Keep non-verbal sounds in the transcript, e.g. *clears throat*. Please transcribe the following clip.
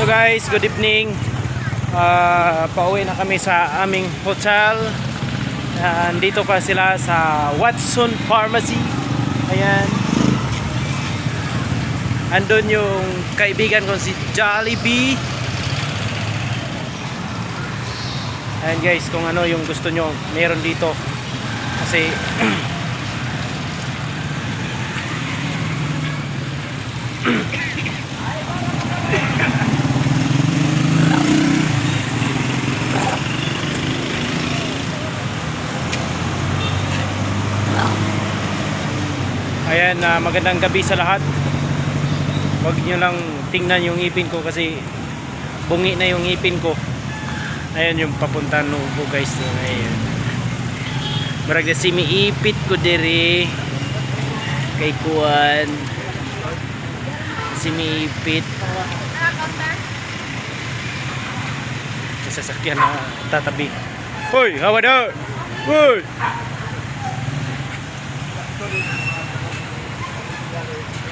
So guys, good evening. Ah, pauwi na kami sa aming hotel. Ah, Andito pa sila sa Watson Pharmacy. Ayan. Andun yung kaibigan ko si Jollibee. Ayan guys, kung ano yung gusto nyo, meron dito. Kasi *clears throat* Ayan, ah, magandang gabi sa lahat. Huwag nyo lang tingnan yung ipin ko kasi bungi na yung ipin ko. Ayan yung papunta nubo guys. Ayan. Marag na si ipit ko diri kay Kuan. Si ipit. Sa sasakyan na tatabi. Hoy, hawa doon! Hoy! Thank you.